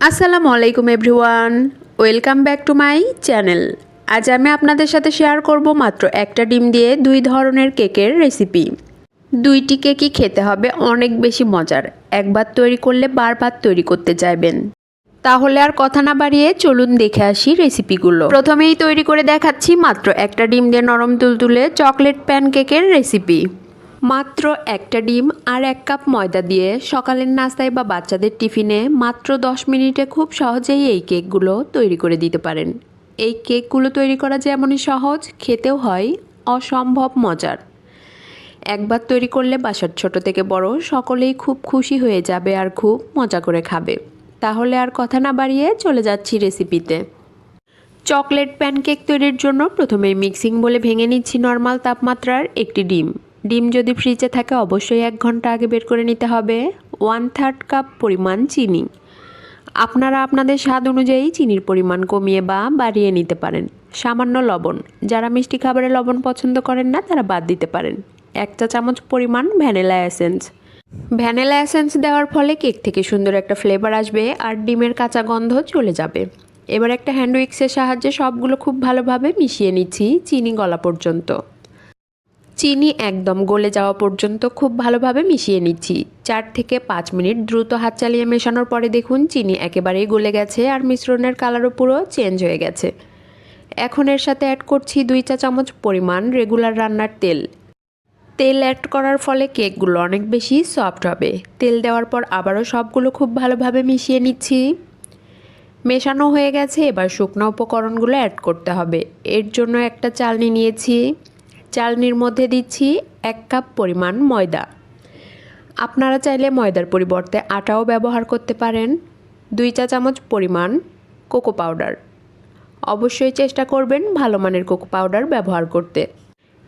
আসসালামু আলাইকুম everyone, welcome back to my channel. আজ আমি আপনাদের সাথে শেয়ার করব মাত্র একটা ডিম দিয়ে দুই ধরনের কেকের রেসিপি। দুইটি কেকই খেতে হবে অনেক বেশি মজার, একবার তৈরি করলে বারবার তৈরি করতে চাইবেন তাহলে আর কথা না বাড়িয়ে চলুন দেখে আসি রেসিপিগুলো। প্রথমেই তৈরি করে দেখাচ্ছি মাত্র একটা ডিম দিয়ে নরম তুলতুলে চকলেট প্যানকেকের রেসিপি। মাত্র একটা ডিম আর এক কাপ ময়দা দিয়ে সকালের নাস্তায় বা বাচ্চাদের টিফিনে মাত্র দশ মিনিটে খুব সহজেই এই কেকগুলো তৈরি করে দিতে পারেন। এই কেকগুলো তৈরি করা যেমনই সহজ, খেতেও হয়, অসম্ভব মজার। একবার তৈরি করলে বাসার ছোট থেকে বড় সকলেই খুব খুশি হয়ে যাবে আর খুব মজা করে খাবে। তাহলে আর কথা না বাড়িয়ে চলে যাচ্ছি রেসিপিতে। চকলেট প্যানকেক তৈরির জন্য প্রথমে মিক্সিং বলে ভেঙে নিচ্ছি নর্মাল তাপমাত্রার একটি ডিম। ডিম যদি ফ্রিজে থাকে, অবশ্যই এক ঘণ্টা আগে বের করে নিতে হবে। ওয়ান থার্ড কাপ পরিমাণ চিনি। আপনারা আপনাদের স্বাদ অনুযায়ী চিনির পরিমাণ কমিয়ে বা বাড়িয়ে নিতে পারেন। সামান্য লবণ। যারা মিষ্টি খাবারে লবণ পছন্দ করেন না, তারা বাদ দিতে পারেন। এক চা চামচ পরিমাণ ভ্যানিলা এসেন্স। ভ্যানিলা এসেন্স দেওয়ার ফলে কেক থেকে সুন্দর একটা ফ্লেভার আসবে আর ডিমের কাঁচা গন্ধ চলে যাবে। এবার একটা হ্যান্ড উইক্সের সাহায্যে সবগুলো খুব ভালোভাবে মিশিয়ে নিচ্ছি চিনি গলা পর্যন্ত। চিনি একদম গলে যাওয়া পর্যন্ত খুব ভালোভাবে মিশিয়ে নিচ্ছি। চার থেকে পাঁচ মিনিট দ্রুত হাত চালিয়ে মেশানোর পরে দেখুন চিনি একেবারেই গলে গেছে আর মিশ্রণের কালারও পুরো চেঞ্জ হয়ে গেছে। এখন এর সাথে অ্যাড করছি দুই চা চামচ পরিমাণ রেগুলার রান্নার তেল। তেল অ্যাড করার ফলে কেকগুলো অনেক বেশি সফট হবে। তেল দেওয়ার পর আবারও সবগুলো খুব ভালোভাবে মিশিয়ে নিচ্ছি। মেশানো হয়ে গেছে, এবার শুকনো উপকরণগুলো অ্যাড করতে হবে। এর জন্য একটা চালনি নিয়েছি। চালনির মধ্যে দিচ্ছি এক কাপ পরিমাণ ময়দা। আপনারা চাইলে ময়দার পরিবর্তে আটাও ব্যবহার করতে পারেন। দুই চা চামচ পরিমাণ কোকো পাউডার। অবশ্যই চেষ্টা করবেন ভালো মানের কোকো পাউডার ব্যবহার করতে।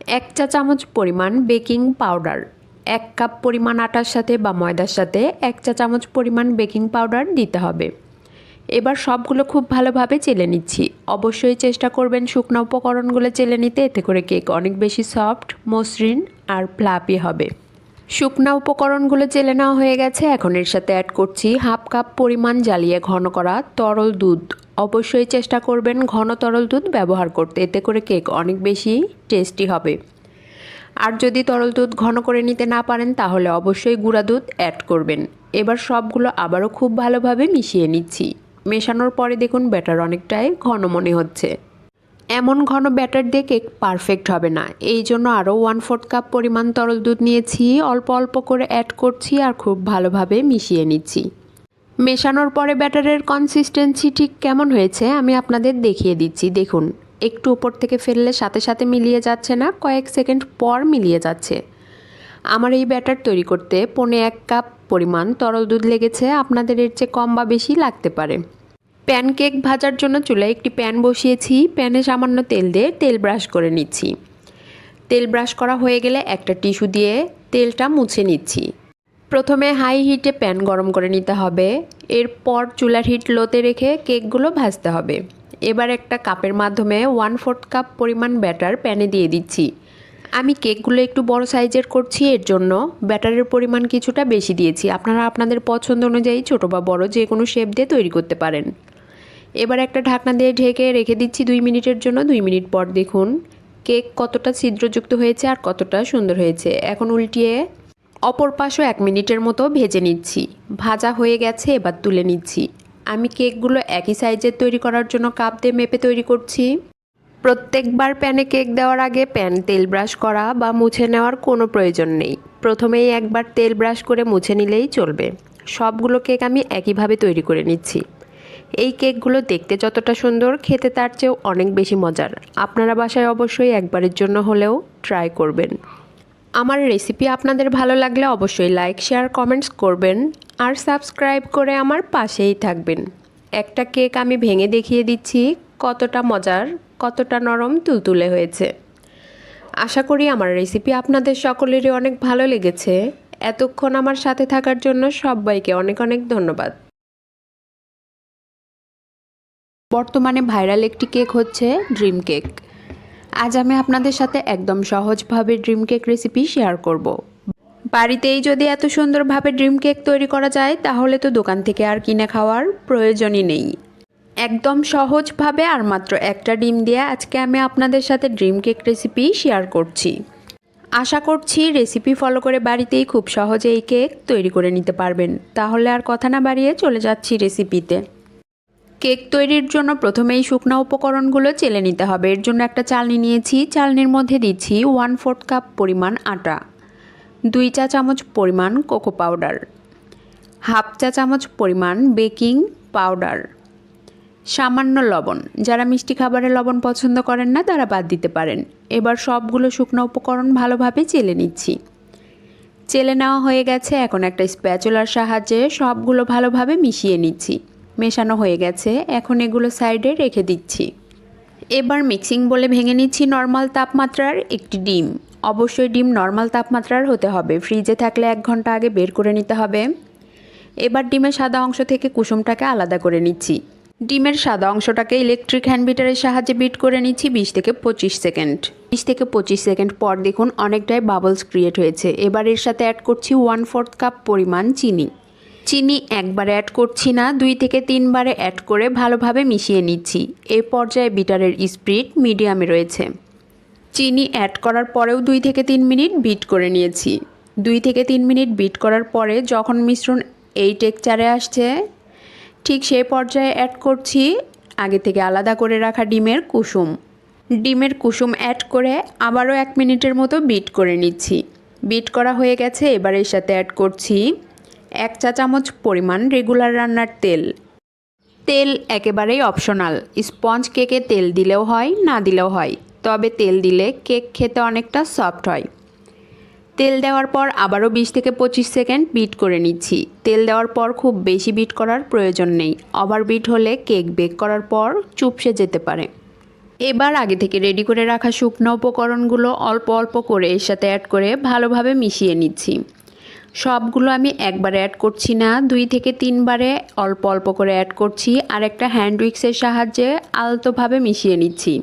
এক চা চামচ পরিমাণ বেকিং পাউডার। এক কাপ পরিমাণ আটার সাথে বা ময়দার সাথে এক চা চামচ পরিমাণ বেকিং পাউডার দিতে হবে। এবার সবগুলো খুব ভালোভাবে চেলে নিচ্ছি। অবশ্যই চেষ্টা করবেন শুকনো উপকরণগুলো চেলে নিতে, এতে করে কেক অনেক বেশি সফট, মসৃণ আর ফ্লাপি হবে। শুকনা উপকরণগুলো চেলে নেওয়া হয়ে গেছে। এখন এর সাথে অ্যাড করছি হাফ কাপ পরিমাণ জ্বালিয়ে ঘন করা তরল দুধ। অবশ্যই চেষ্টা করবেন ঘন তরল দুধ ব্যবহার করতে, এতে করে কেক অনেক বেশি টেস্টি হবে। আর যদি তরল দুধ ঘন করে নিতে না পারেন, তাহলে অবশ্যই গুঁড়া দুধ অ্যাড করবেন। এবার সবগুলো আবারও খুব ভালোভাবে মিশিয়ে নিচ্ছি। মেশানোর পরে দেখুন ব্যাটার অনেকটাই ঘন মনে হচ্ছে। এমন ঘন ব্যাটার দিয়ে কেক পারফেক্ট হবে না। এই জন্য আরও ওয়ান ফোর্থ কাপ পরিমাণ তরল দুধ নিয়েছি, অল্প অল্প করে অ্যাড করছি আর খুব ভালোভাবে মিশিয়ে নিচ্ছি। মেশানোর পরে ব্যাটারের কনসিস্টেন্সি ঠিক কেমন হয়েছে আমি আপনাদের দেখিয়ে দিচ্ছি। দেখুন, একটু উপর থেকে ফেললে সাথে সাথে মিলিয়ে যাচ্ছে না, কয়েক সেকেন্ড পর মিলিয়ে যাচ্ছে। আমার এই ব্যাটার তৈরি করতে পনে এক কাপ পরিমাণ তরল দুধ লেগেছে, আপনাদের এর চেয়ে কম বা বেশি লাগতে পারে। প্যানকেক ভাজার জন্য চুলায় একটি প্যান বসিয়েছি, প্যানে সামান্য তেল দিয়ে তেল ব্রাশ করে নিচ্ছি। তেল ব্রাশ করা হয়ে গেলে একটা টিস্যু দিয়ে তেলটা মুছে নিচ্ছি। প্রথমে হাই হিটে প্যান গরম করে নিতে হবে, এরপর চুলার হিট লোতে রেখে কেকগুলো ভাজতে হবে। এবার একটা কাপের মাধ্যমে ওয়ান ফোর্থ কাপ পরিমাণ ব্যাটার প্যানে দিয়ে দিচ্ছি। আমি কেকগুলো একটু বড় সাইজের করছি, এর জন্য ব্যাটারের পরিমাণ কিছুটা বেশি দিয়েছি। আপনারা আপনাদের পছন্দ অনুযায়ী ছোটো বা বড় যে কোনো শেপ দিয়ে তৈরি করতে পারেন। এবার একটা ঢাকনা দিয়ে ঢেকে রেখে দিচ্ছি দুই মিনিটের জন্য। দুই মিনিট পর দেখুন কেক কতটা ছিদ্রযুক্ত হয়েছে আর কতটা সুন্দর হয়েছে। এখন উল্টিয়ে অপর পাশও এক মিনিটের মতো ভেজে নিচ্ছি। ভাজা হয়ে গেছে, এবার তুলে নিচ্ছি। আমি কেকগুলো একই সাইজের তৈরি করার জন্য কাপ দিয়ে মেপে তৈরি করছি। প্রত্যেকবার প্যানে কেক দেওয়ার আগে প্যান তেল ব্রাশ করা বা মুছে নেওয়ার কোনো প্রয়োজন নেই। প্রথমেই একবার তেল ব্রাশ করে মুছে নিলেই চলবে। সবগুলো কেক আমি একইভাবে তৈরি করে নিচ্ছি। এই কেকগুলো দেখতে যতটা সুন্দর, খেতে তার চেয়েও অনেক বেশি মজার। আপনারা বাসায় অবশ্যই একবারের জন্য হলেও ট্রাই করবেন। আমার রেসিপি আপনাদের ভালো লাগলে অবশ্যই লাইক, শেয়ার, কমেন্টস করবেন আর সাবস্ক্রাইব করে আমার পাশেই থাকবেন। একটা কেক আমি ভেঙে দেখিয়ে দিচ্ছি, কতটা মজার। কতটা নরম তুলতুলে হয়েছে। আশা করি আমার রেসিপি আপনাদের সকলেরই অনেক ভালো লেগেছে। এতক্ষণ আমার সাথে থাকার জন্য সবাইকে অনেক অনেক ধন্যবাদ। বর্তমানে ভাইরাল একটি কেক হচ্ছে ড্রিম কেক। আজ আমি আপনাদের সাথে একদম সহজভাবে ড্রিম কেক রেসিপি শেয়ার করব। বাড়িতেই যদি এত সুন্দরভাবে ড্রিম কেক তৈরি করা যায়, তাহলে তো দোকান থেকে আর কিনে খাওয়ার প্রয়োজনই নেই। একদম সহজভাবে আর মাত্র একটা ডিম দিয়ে আজকে আমি আপনাদের সাথে ড্রিম কেক রেসিপি শেয়ার করছি। আশা করছি রেসিপি ফলো করে বাড়িতেই খুব সহজে এই কেক তৈরি করে নিতে পারবেন। তাহলে আর কথা না বাড়িয়ে চলে যাচ্ছি রেসিপিতে। কেক তৈরির জন্য প্রথমেই শুকনো উপকরণগুলো চেলে নিতে হবে। এর জন্য একটা চালনি নিয়েছি। চালনির মধ্যে দিচ্ছি ওয়ান ফোর্থ কাপ পরিমাণ আটা, দুই চা চামচ পরিমাণ কোকো পাউডার, হাফ চা চামচ পরিমাণ বেকিং পাউডার। সামান্য লবণ। যারা মিষ্টি খাবারে লবণ পছন্দ করেন না, তারা বাদ দিতে পারেন। এবার সবগুলো শুকনো উপকরণ ভালোভাবে চেলে নিচ্ছি। চেলে নেওয়া হয়ে গেছে এখন একটা স্প্যাচুলার সাহায্যে সবগুলো ভালোভাবে মিশিয়ে নিচ্ছি। মেশানো হয়ে গেছে, এখন এগুলো সাইডে রেখে দিচ্ছি। এবার মিক্সিং বলে ভেঙে নিচ্ছি নর্মাল তাপমাত্রার একটি ডিম। অবশ্যই ডিম নর্মাল তাপমাত্রার হতে হবে, ফ্রিজে থাকলে এক ঘণ্টা আগে বের করে নিতে হবে। এবার ডিমের সাদা অংশ থেকে কুসুমটাকে আলাদা করে নিচ্ছি। ডিমের সাদা অংশটাকে ইলেকট্রিক হ্যান্ড বিটারের সাহায্যে বিট করে নিচ্ছি বিশ থেকে পঁচিশ সেকেন্ড। বিশ থেকে পঁচিশ সেকেন্ড পর দেখুন অনেকটাই বাবলস ক্রিয়েট হয়েছে। এবার এর সাথে অ্যাড করছি ওয়ান ফোর্থ কাপ পরিমাণ চিনি। চিনি একবারে অ্যাড করছি না, দুই থেকে তিনবারে অ্যাড করে ভালোভাবে মিশিয়ে নিচ্ছি। এ পর্যায়ে বিটারের স্পিড মিডিয়ামে রয়েছে। চিনি অ্যাড করার পরেও দুই থেকে তিন মিনিট বিট করে নিয়েছি। দুই থেকে তিন মিনিট বিট করার পরে যখন মিশ্রণ এই টেকচারে আসছে ঠিক সেই পর্যায়ে অ্যাড করছি আগে থেকে আলাদা করে রাখা ডিমের কুসুম। ডিমের কুসুম অ্যাড করে আবারও এক মিনিটের মতো বিট করে নিচ্ছি। বিট করা হয়ে গেছে, এবার এর সাথে অ্যাড করছি এক চা চামচ পরিমাণ রেগুলার রান্নার তেল। তেল একেবারেই অপশনাল স্পঞ্জ কেকে তেল দিলেও হয়, না দিলেও হয়। তবে তেল দিলে কেক খেতে অনেকটা সফট হয়। তেল দেওয়ার পর আবারও বিশ থেকে পঁচিশ সেকেন্ড বিট করে নিচ্ছি। তেল দেওয়ার পর খুব বেশি বিট করার প্রয়োজন নেই। ওভার বিট হলে কেক বেক করার পর চুপসে যেতে পারে। এবার আগে থেকে রেডি করে রাখা শুকনো উপকরণগুলো অল্প অল্প করে এর সাথে অ্যাড করে ভালোভাবে মিশিয়ে নিচ্ছি। সবগুলো আমি একবারে অ্যাড করছি না, দুই থেকে তিনবারে অল্প অল্প করে অ্যাড করছি আর একটা হ্যান্ড উইক্সের সাহায্যে আলতোভাবে মিশিয়ে নিচ্ছি।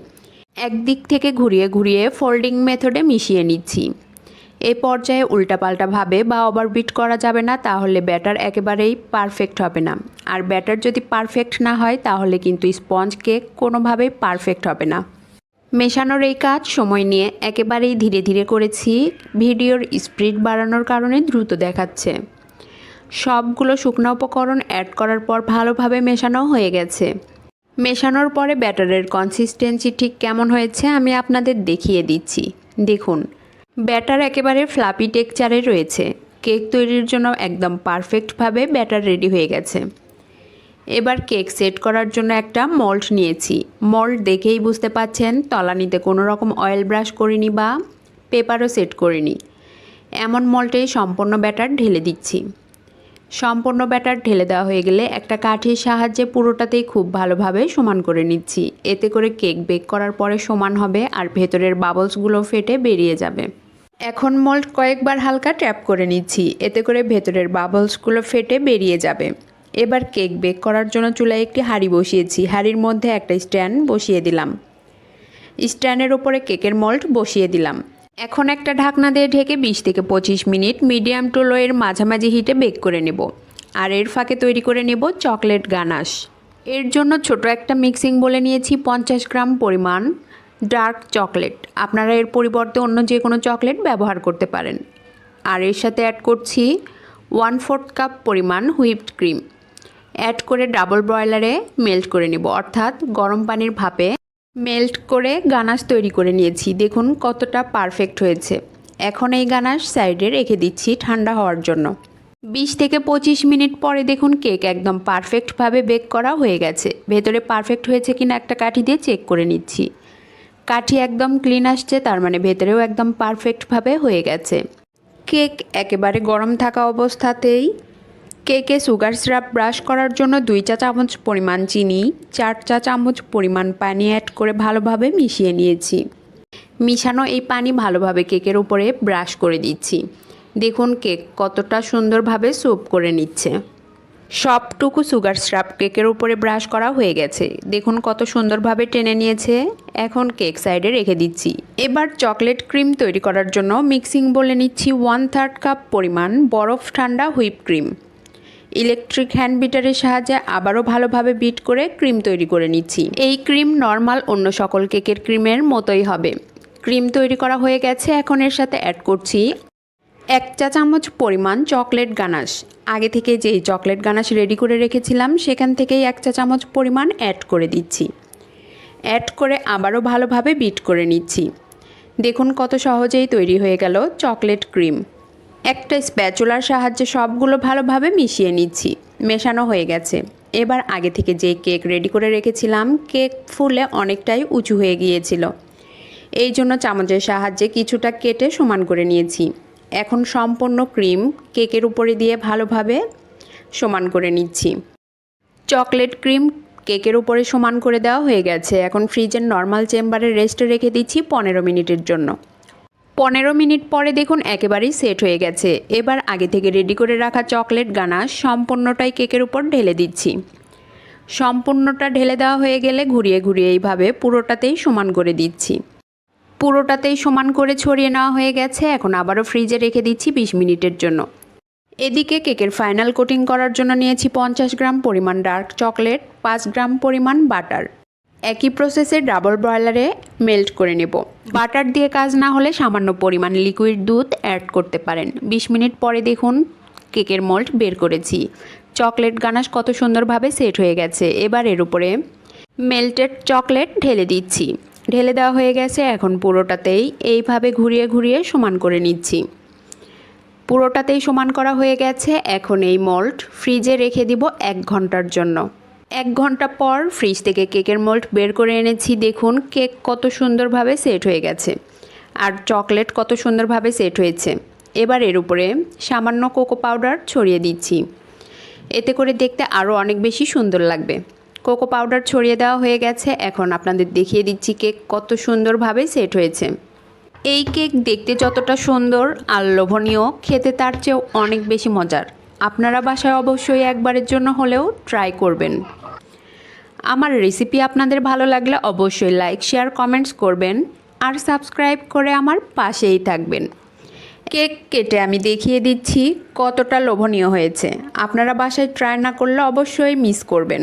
একদিক থেকে ঘুরিয়ে ঘুরিয়ে ফোল্ডিং মেথডে মিশিয়ে নিচ্ছি। এই পর্যায়ে উল্টাপাল্টাভাবে বা ওভারবিট করা যাবে না, তাহলে ব্যাটার একেবারেই পারফেক্ট হবে না। আর ব্যাটার যদি পারফেক্ট না হয়, তাহলে কিন্তু স্পঞ্জ কেক কোনোভাবেই পারফেক্ট হবে না। মেশানোর এই কাজ সময় নিয়ে একেবারেই ধীরে ধীরে করেছি। ভিডিওর স্পিড বাড়ানোর কারণে দ্রুত দেখাচ্ছে। সবগুলো শুকনো উপকরণ অ্যাড করার পর ভালোভাবে মেশানো হয়ে গেছে। মেশানোর পরে ব্যাটারের কনসিস্টেন্সি ঠিক কেমন হয়েছে, আমি আপনাদের দেখিয়ে দিচ্ছি। দেখুন ব্যাটার একেবারে ফ্লাপি টেকচারে রয়েছে। কেক তৈরির জন্য একদম পারফেক্টভাবে ব্যাটার রেডি হয়ে গেছে। এবার কেক সেট করার জন্য একটা মল্ট নিয়েছি। মল্ট দেখেই বুঝতে পাচ্ছেন, তলানিতে কোনো রকম অয়েল ব্রাশ করিনি বা পেপারও সেট করিনি। এমন মল্টেই সম্পূর্ণ ব্যাটার ঢেলে দিচ্ছি। সম্পূর্ণ ব্যাটার ঢেলে দেওয়া হয়ে গেলে একটা কাঠির সাহায্যে পুরোটাতেই খুব ভালোভাবে সমান করে নিচ্ছি। এতে করে কেক বেক করার পরে সমান হবে আর ভেতরের বাবলসগুলো ফেটে বেরিয়ে যাবে। এখন মল্ট কয়েকবার হালকা ট্যাপ করে নিচ্ছি, এতে করে ভেতরের বাবলসগুলো ফেটে বেরিয়ে যাবে। এবার কেক বেক করার জন্য চুলায় একটি হাঁড়ি বসিয়েছি, হাঁড়ির মধ্যে একটা স্ট্যান্ড বসিয়ে দিলাম। স্ট্যান্ডের ওপরে কেকের মল্ট বসিয়ে দিলাম। এখন একটা ঢাকনা দিয়ে ঢেকে বিশ থেকে পঁচিশ মিনিট মিডিয়াম টু লো এর মাঝামাঝি হিটে বেক করে নেব। আর এর ফাঁকে তৈরি করে নেব চকলেট গানাশ। এর জন্য ছোট একটা মিক্সিং বলে নিয়েছি পঞ্চাশ গ্রাম পরিমাণ। Dark chocolate. আপনারা এর পরিবর্তে অন্য যে কোনো চকলেট ব্যবহার করতে পারেন। আর এর সাথে অ্যাড করছি ওয়ান ফোর্থ কাপ পরিমাণ হুইপড ক্রিম অ্যাড করে ডাবল ব্রয়লারে মেল্ট করে নেব। অর্থাৎ গরম পানির ভাপে মেল্ট করে গানাশ তৈরি করে নিয়েছি। দেখুন কতটা পারফেক্ট হয়েছে। এখন এই গানাশ সাইডে রেখে দিচ্ছি ঠান্ডা হওয়ার জন্য। বিশ থেকে পঁচিশ মিনিট পরে দেখুন কেক একদম পারফেক্টভাবে বেক করা হয়ে গেছে। ভেতরে পারফেক্ট হয়েছে কিনা একটা কাঠি দিয়ে চেক করে নিচ্ছি। কাঠি একদম ক্লিন আসছে, তার মানে ভেতরেও একদম পারফেক্টভাবে হয়ে গেছে। কেক একেবারে গরম থাকা অবস্থাতেই কেকে সুগার সিরাপ ব্রাশ করার জন্য দুই চা চামচ পরিমাণ চিনি, চার চা চামচ পরিমাণ পানি অ্যাড করে ভালোভাবে মিশিয়ে নিয়েছি। মিশানো এই পানি ভালোভাবে কেকের উপরে ব্রাশ করে দিচ্ছি। দেখুন কেক কতটা সুন্দরভাবে স্যুপ করে নিচ্ছে। সবটুকু সুগার স্ট্রাপ কেকের উপরে ব্রাশ করা হয়ে গেছে। দেখুন কত সুন্দরভাবে টেনে নিয়েছে। এখন কেক সাইডে রেখে দিচ্ছি। এবার চকলেট ক্রিম তৈরি করার জন্য মিক্সিং বলে নিচ্ছি ওয়ান থার্ড কাপ পরিমাণ বরফ ঠান্ডা হুইপ ক্রিম। ইলেকট্রিক হ্যান্ড বিটারের সাহায্যে আবারও ভালোভাবে বিট করে ক্রিম তৈরি করে নিচ্ছি। এই ক্রিম নর্মাল অন্য সকল কেকের ক্রিমের মতোই হবে। ক্রিম তৈরি করা হয়ে গেছে। এখন এর সাথে অ্যাড করছি এক চা চামচ পরিমাণ চকলেট গানাশ। আগে থেকে যেই চকলেট গানাশ রেডি করে রেখেছিলাম, সেখান থেকেই এক চা চামচ পরিমাণ অ্যাড করে দিচ্ছি। অ্যাড করে আবারও ভালোভাবে বিট করে নিচ্ছি। দেখুন কত সহজেই তৈরি হয়ে গেল চকলেট ক্রিম। একটা স্প্যাচুলার সাহায্যে সবগুলো ভালোভাবে মিশিয়ে নিচ্ছি। মেশানো হয়ে গেছে। এবার আগে থেকে যে কেক রেডি করে রেখেছিলাম কেক ফুলে অনেকটাই উঁচু হয়ে গিয়েছিল। এই জন্য চামচের সাহায্যে কিছুটা কেটে সমান করে নিয়েছি। এখন সম্পূর্ণ ক্রিম কেকের উপরে দিয়ে ভালোভাবে সমান করে নিচ্ছি। চকলেট ক্রিম কেকের উপরে সমান করে দেওয়া হয়ে গেছে। এখন ফ্রিজের নর্মাল চেম্বারে রেস্টে রেখে দিচ্ছি পনেরো মিনিটের জন্য। পনেরো মিনিট পরে দেখুন একেবারেই সেট হয়ে গেছে। এবার আগে থেকে রেডি করে রাখা চকলেট গানা সম্পূর্ণটাই কেকের উপর ঢেলে দিচ্ছি। সম্পূর্ণটা ঢেলে দেওয়া হয়ে গেলে ঘুরিয়ে ঘুরিয়ে এইভাবে পুরোটাতেই সমান করে দিচ্ছি। পুরোটাতেই সমান করে ছড়িয়ে নেওয়া হয়ে গেছে। এখন আবারও ফ্রিজে রেখে দিচ্ছি বিশ মিনিটের জন্য। এদিকে কেকের ফাইনাল কোটিং করার জন্য নিয়েছি পঞ্চাশ গ্রাম পরিমাণ ডার্ক চকলেট, পাঁচ গ্রাম পরিমাণ বাটার। একই প্রসেসে ডাবল ব্রয়লারে মেল্ট করে নেব। বাটার দিয়ে কাজ না হলে সামান্য পরিমাণ লিকুইড দুধ অ্যাড করতে পারেন। বিশ মিনিট পরে দেখুন কেকের মোল্ড বের করেছি। চকলেট গানাশ কত সুন্দরভাবে সেট হয়ে গেছে। এবার এর উপরে মেল্টেড চকলেট ঢেলে দিচ্ছি। ঢেলে দেওয়া হয়ে গেছে। এখন পুরোটাতেই এইভাবে ঘুরিয়ে ঘুরিয়ে সমান করে নিচ্ছি। পুরোটাতেই সমান করা হয়ে গেছে। এখন এই মল্ট ফ্রিজে রেখে দিব এক ঘণ্টার জন্য। এক ঘণ্টা পর ফ্রিজ থেকে কেকের মোল্ড বের করে এনেছি। দেখুন কেক কত সুন্দরভাবে সেট হয়ে গেছে। আর চকলেট কত সুন্দরভাবে সেট হয়েছে। এবার এর উপরে সামান্য কোকো পাউডার ছড়িয়ে দিচ্ছি। এতে করে দেখতে আরও অনেক বেশি সুন্দর লাগবে। কোকো পাউডার ছড়িয়ে দেওয়া হয়ে গেছে। এখন আপনাদের দেখিয়ে দিচ্ছি কেক কত সুন্দরভাবে সেট হয়েছে। এই কেক দেখতে যতটা সুন্দর আর লোভনীয়, খেতে তার চেয়েও অনেক বেশি মজার। আপনারা বাসায় অবশ্যই একবারের জন্য হলেও ট্রাই করবেন। আমার রেসিপি আপনাদের ভালো লাগলে অবশ্যই লাইক, শেয়ার, কমেন্টস করবেন আর সাবস্ক্রাইব করে আমার পাশেই থাকবেন। কেক কেটে আমি দেখিয়ে দিচ্ছি কতটা লোভনীয় হয়েছে। আপনারা বাসায় ট্রাই না করলে অবশ্যই মিস করবেন।